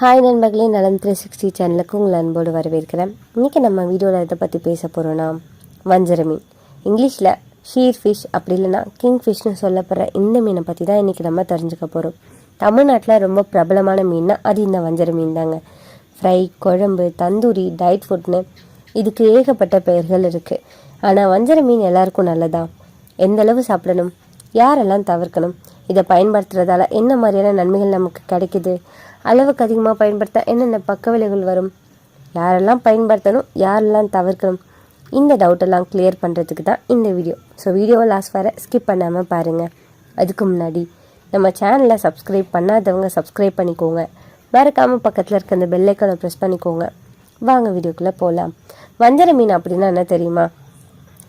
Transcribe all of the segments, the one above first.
Hi நண்பர்களே நலம் three sixty சேனலுக்கு உங்களை அன்போடு வரவேற்கிறேன். இன்றைக்கி நம்ம வீடியோவில் இதை பற்றி பேச போகிறோன்னா வஞ்சர மீன் இங்கிலீஷில் ஷீர் ஃபிஷ் அப்படி இல்லைன்னா கிங் ஃபிஷ்னு சொல்லப்படுற இந்த மீனை பற்றி தான் இன்றைக்கி நம்ம தெரிஞ்சுக்க போகிறோம் தமிழ்நாட்டில் ரொம்ப பிரபலமான மீன்னா அது இந்த வஞ்சர மீன் தாங்க. ஃப்ரை குழம்பு தந்தூரி டயட் ஃபுட்னு இதுக்கு ஏகப்பட்ட பெயர்கள் இருக்குது ஆனால் வஞ்சர மீன் எல்லாருக்கும் நல்லதா? எந்தளவு சாப்பிடணும்? யாரெல்லாம் தவிர்க்கணும்? இதை பயன்படுத்துறதால என்ன மாதிரியான நன்மைகள் நமக்கு கிடைக்குது? அளவுக்கு அதிகமாக பயன்படுத்த என்னென்ன பக்க விளைவுகள் வரும்? யாரெல்லாம் பயன்படுத்தணும் யாரெல்லாம் தவிர்க்கணும்? இந்த டவுட்டெல்லாம் கிளியர் பண்ணுறதுக்கு தான் இந்த வீடியோ ஸோ வீடியோவை லாஸ்ட் வர ஸ்கிப் பண்ணாமல் பாருங்கள் அதுக்கு முன்னாடி நம்ம சேனலை சப்ஸ்கிரைப் பண்ணாதவங்க சப்ஸ்கிரைப் பண்ணிக்கோங்க. மறக்காமல் பக்கத்தில் இருக்க அந்த பெல்லைக்கனை ப்ரெஸ் பண்ணிக்கோங்க. வாங்க வீடியோக்குள்ளே போகலாம் வஞ்சர மீன் அப்படின்னா என்ன தெரியுமா?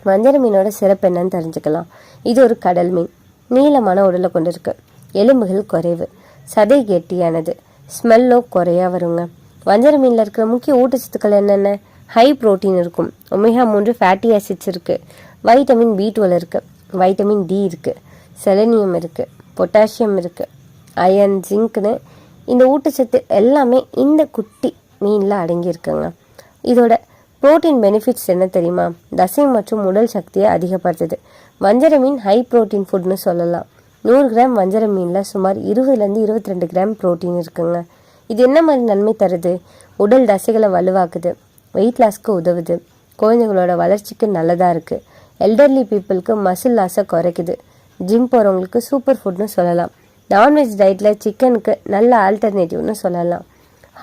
வஞ்சர மீனோட சிறப்பு என்னன்னு தெரிஞ்சுக்கலாம். இது ஒரு கடல் மீன். நீளமான உடலை கொண்டிருக்கு. எலும்புகள் குறைவு. சதை கெட்டியானது. ஸ்மெல்லோ குறையா வருங்க. வஞ்சர மீனில் இருக்கிற முக்கிய ஊட்டச்சத்துக்கள் என்னென்ன? ஹை புரோட்டீன் இருக்கும். ஒமேகா மூன்று ஃபேட்டி ஆசிட்ஸ் இருக்குது வைட்டமின் பி டுவெல் இருக்குது வைட்டமின் டி இருக்குது செலனியம் இருக்குது பொட்டாசியம் இருக்குது அயன் ஜிங்க்னு இந்த ஊட்டச்சத்து எல்லாமே இந்த குட்டி மீனில் அடங்கியிருக்குங்க. இதோட புரோட்டீன் பெனிஃபிட்ஸ் என்ன தெரியுமா? தசை மற்றும் உடல் சக்தியை அதிகப்படுத்துது. வஞ்சர மீன் ஹை புரோட்டீன் ஃபுட்னு சொல்லலாம். நூறு கிராம் வஞ்சர மீனில் சுமார் இருபதுலேருந்து இருபத்தி ரெண்டு கிராம் புரோட்டீன் இருக்குங்க. இது என்ன மாதிரி நன்மை தருது? உடல் தசைகளை வலுவாக்குது. வெயிட் லாஸ்க்கு உதவுது. குழந்தைங்களோட வளர்ச்சிக்கு நல்லதாக இருக்குது எல்டர்லி பீப்புளுக்கு மசில் லாஸை குறைக்குது. ஜிம் போகிறவங்களுக்கு சூப்பர் ஃபுட்னு சொல்லலாம். நான்வெஜ் டயட்டில் சிக்கனுக்கு நல்ல ஆல்டர்னேட்டிவ்னு சொல்லலாம்.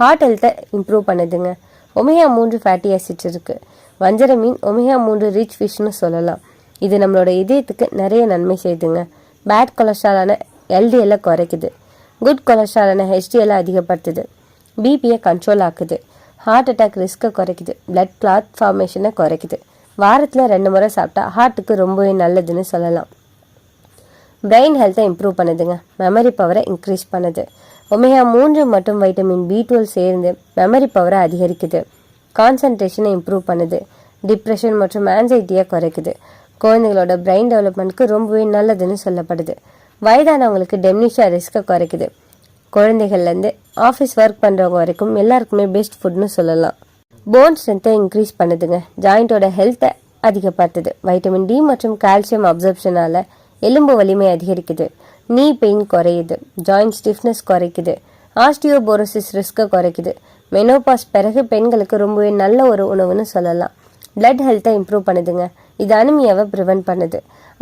ஹார்ட் ஹெல்த்தை இம்ப்ரூவ் பண்ணுதுங்க. ஒமேகா மூன்று ஃபேட்டி ஆசிட் இருக்குது வஞ்சர மீன் ஒமேகா மூன்று ரிச் ஃபிஷ்னு சொல்லலாம். இது நம்மளோட இதயத்துக்கு நிறைய நன்மை செய்துங்க. பேட் கொலஸ்ட்ராலான எல்டிஎல்லை குறைக்குது. குட் கொலஸ்ட்ராலான ஹெச்டிஎல்லை அதிகப்படுத்துது. பிபியை கண்ட்ரோல் ஆக்குது. ஹார்ட் அட்டாக் ரிஸ்க்கை குறைக்குது. பிளட் கிளாத் ஃபார்மேஷனை குறைக்குது. வாரத்தில் ரெண்டு முறை சாப்பிட்டா ஹார்ட்டுக்கு ரொம்பவே நல்லதுன்னு சொல்லலாம். பிரெயின் ஹெல்த்தை இம்ப்ரூவ் பண்ணுதுங்க. மெமரி பவரை இன்க்ரீஸ் பண்ணுது. ஒமேகா மூன்று மற்றும் வைட்டமின் பி டுவெல் சேர்ந்து மெமரி பவரை அதிகரிக்குது. கான்சன்ட்ரேஷனை இம்ப்ரூவ் பண்ணுது. டிப்ரெஷன் மற்றும் ஆன்சைட்டியை குறைக்குது. குழந்தைகளோட பிரெயின் டெவலப்மெண்ட்க்கு ரொம்பவே நல்லதுன்னு சொல்லப்படுது. வயதானவங்களுக்கு டெம்னிஷா ரிஸ்க்கை குறைக்குது. குழந்தைகள்லேருந்து ஆஃபீஸ் ஒர்க் பண்ணுறவங்க வரைக்கும் எல்லாருக்குமே பெஸ்ட் ஃபுட்னு சொல்லலாம். போன் ஸ்ட்ரென்த்தை இன்க்ரீஸ் பண்ணுதுங்க. ஜாயிண்டோட ஹெல்த்தை அதிகப்படுத்துது. வைட்டமின் டி மற்றும் கால்சியம் அப்சர்ப்ஷனால எலும்பு வலிமை அதிகரிக்குது. நீ பெயின் குறையுது. ஜாயிண்ட் ஸ்டிஃப்னஸ் குறைக்குது. ஆஸ்டியோபோரோசிஸ் ரிஸ்க்கை குறைக்குது. மெனோபாஸ் பிறகு பெண்களுக்கு ரொம்பவே நல்ல ஒரு உணவுன்னு சொல்லலாம். பிளட் ஹெல்த்தை இம்ப்ரூவ் பண்ணுதுங்க. இது அனிமியாவை ப்ரிவென்ட் பண்ணுது.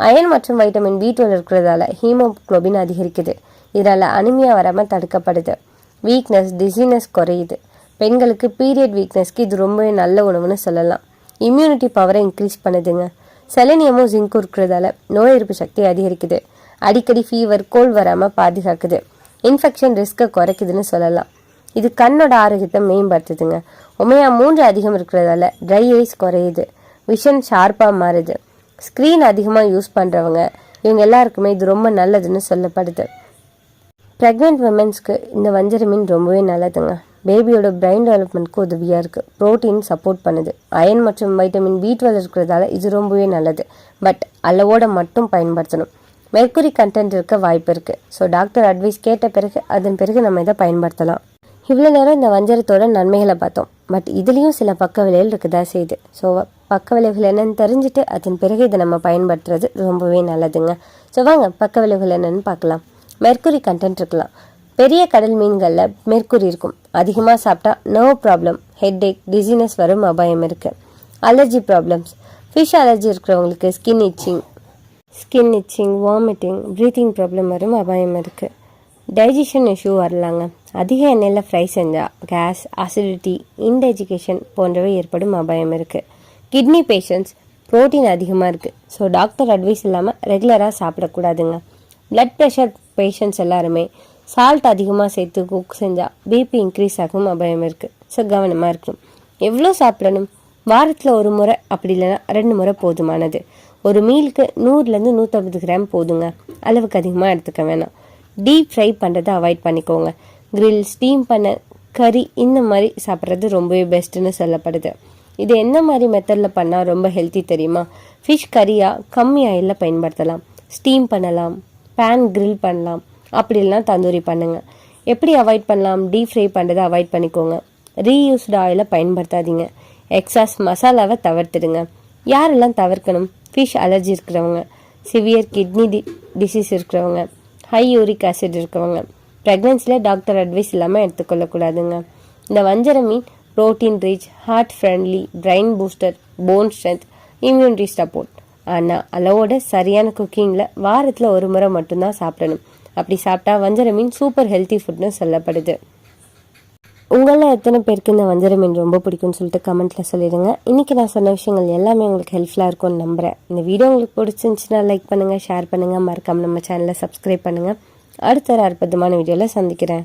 அயன் மற்றும் வைட்டமின் பி டுவெல் இருக்கிறதால ஹீமோக்ளோபின் அதிகரிக்குது. இதனால் அனிமியா வராமல் தடுக்கப்படுது. வீக்னஸ் டிசீனஸ் குறையுது. பெண்களுக்கு பீரியட் வீக்னஸ்க்கு இது ரொம்பவே நல்ல உணவுன்னு சொல்லலாம். இம்யூனிட்டி பவரை இன்க்ரீஸ் பண்ணுதுங்க. செலனியமும் ஜிங்கும் இருக்கிறதால நோய் எதிர்ப்பு சக்தி அதிகரிக்குது. அடிக்கடி ஃபீவர் கோல் வராமல் பாதுகாக்குது. இன்ஃபெக்ஷன் ரிஸ்க்கை குறைக்குதுன்னு சொல்லலாம். இது கண்ணோட ஆரோக்கியத்தை மேம்படுத்துதுங்க. உமையா மூன்று அதிகம் இருக்கிறதால ட்ரை ஐஸ் குறையுது. விஷன் ஷார்ப்பாக மாறுது. ஸ்க்ரீன் அதிகமாக யூஸ் பண்ணுறவங்க இவங்க எல்லாருக்குமே இது ரொம்ப நல்லதுன்னு சொல்லப்படுது. ப்ரெக்னென்ட் விமென்ஸ்க்கு இந்த வஞ்சர மீன் ரொம்பவே நல்லதுங்க. பேபியோட பிரெயின் டெவலப்மெண்ட்க்கு உதவியாக இருக்குது ப்ரோட்டீன் சப்போர்ட் பண்ணுது. அயன் மற்றும் வைட்டமின் பி டுவெல் இருக்கிறதால இது ரொம்பவே நல்லது. பட் அளவோட மட்டும் பயன்படுத்தணும். மெர்க்குரி கண்டென்ட் இருக்க வாய்ப்பு இருக்குது ஸோ டாக்டர் அட்வைஸ் கேட்ட பிறகு அதன் பிறகு நம்ம இதை பயன்படுத்தலாம். இவ்வளோ நேரம் இந்த வஞ்சரத்தோட நன்மைகளை பார்த்தோம். பட் இதுலேயும் சில பக்க விளைவுகள் இருக்குதா செய்யுது ஸோ பக்க விளைவுகள் என்னன்னு தெரிஞ்சுட்டு அதன் பிறகு இதை நம்ம பயன்படுத்துறது ரொம்பவே நல்லதுங்க. ஸோ வாங்க பக்க விளைவுகள் என்னன்னு பார்க்கலாம். மெர்க்குரி கண்டென்ட் இருக்கலாம். பெரிய கடல் மீன்களில் மெர்க்குரி இருக்கும். அதிகமாக சாப்பிட்டா nerve problem headache dizziness வரும் அபாயம் இருக்குது அலர்ஜி ப்ராப்ளம்ஸ் ஃபிஷ் அலர்ஜி இருக்கிறவங்களுக்கு skin itching skin itching vomiting breathing problem வரும் அபாயம் இருக்குது டைஜஷன் இஷ்யூ வரலாங்க. அதிக எண்ணெயில் ஃப்ரை செஞ்சால் கேஸ் அசிடிட்டி இன்டெஜிகேஷன் போன்றவை ஏற்படும் அபாயம் இருக்குது கிட்னி பேஷண்ட்ஸ் புரோட்டீன் அதிகமாக இருக்குது ஸோ டாக்டர் அட்வைஸ் இல்லாமல் ரெகுலராக சாப்பிடக்கூடாதுங்க. பிளட் ப்ரெஷர் பேஷண்ட்ஸ் எல்லாருமே சால்ட் அதிகமாக சேர்த்து குக் செஞ்சால் பிபி இன்க்ரீஸ் ஆகும் அபாயம் இருக்குது ஸோ கவனமாக இருக்கணும். எவ்வளோ சாப்பிடணும்? வாரத்தில் ஒரு முறை அப்படி இல்லைன்னா ரெண்டு முறை போதுமானது. ஒரு மீலுக்கு நூறுலேருந்து நூற்றம்பது கிராம் போதுங்க. அளவுக்கு அதிகமாக எடுத்துக்க வேணாம். டீப் ஃப்ரை பண்ணுறதை அவாய்ட் பண்ணிக்கோங்க. கிரில் ஸ்டீம் பண்ண கறி இந்த மாதிரி சாப்பிட்றது ரொம்பவே பெஸ்ட்டுன்னு சொல்லப்படுது. இது என்ன மாதிரி மெத்தடில் பண்ணால் ரொம்ப ஹெல்த்தி தெரியுமா? ஃபிஷ் கறியாக கம்மி ஆயிலில் பயன்படுத்தலாம். ஸ்டீம் பண்ணலாம். பேன் கிரில் பண்ணலாம். அப்படிலாம் தந்தூரி பண்ணுங்கள் எப்படி அவாய்ட் பண்ணலாம்? டீப் ஃப்ரை பண்ணுறதை அவாய்ட் பண்ணிக்கோங்க. ரீயூஸ்டு ஆயிலை பயன்படுத்தாதீங்க. எக்ஸாஸ் மசாலாவை தவிர்த்துடுங்க. யாரெல்லாம் தவிர்க்கணும்? ஃபிஷ் அலர்ஜி இருக்கிறவங்க. சிவியர் கிட்னி டி டிசீஸ் இருக்கிறவங்க. ஹை யூரிக் ஆசிட் இருக்கிறவங்க. ப்ரெக்னன்சியில் டாக்டர் அட்வைஸ் இல்லாமல் எடுத்துக்கொள்ளக்கூடாதுங்க. இந்த வஞ்சர மீன் protein rich heart friendly brain booster bone strength immunity support ஆனால் அளவோட சரியான குக்கிங்கில் வாரத்தில் ஒரு முறை மட்டும்தான் சாப்பிடணும். அப்படி சாப்பிட்டா வஞ்சர மீன் சூப்பர் ஹெல்த்தி ஃபுட்னு சொல்லப்படுது. உங்களில் எத்தனை பேருக்கு இந்த வஞ்சர மீன் ரொம்ப பிடிக்கும்னு சொல்லிட்டு கமெண்ட்டில் சொல்லிடுங்க. இன்றைக்கி நான் சொன்ன விஷயங்கள் எல்லாமே உங்களுக்கு ஹெல்ப்ஃபுல்லாக இருக்கும்னு நம்புகிறேன் இந்த வீடியோ உங்களுக்கு பிடிச்சிருந்துச்சுன்னா லைக் பண்ணுங்கள் ஷேர் பண்ணுங்கள் மறக்காமல் நம்ம சேனலை சப்ஸ்கிரைப் பண்ணுங்கள் அடுத்த ஒரு அற்புதமான வீடியோவில் சந்திக்கிறேன்.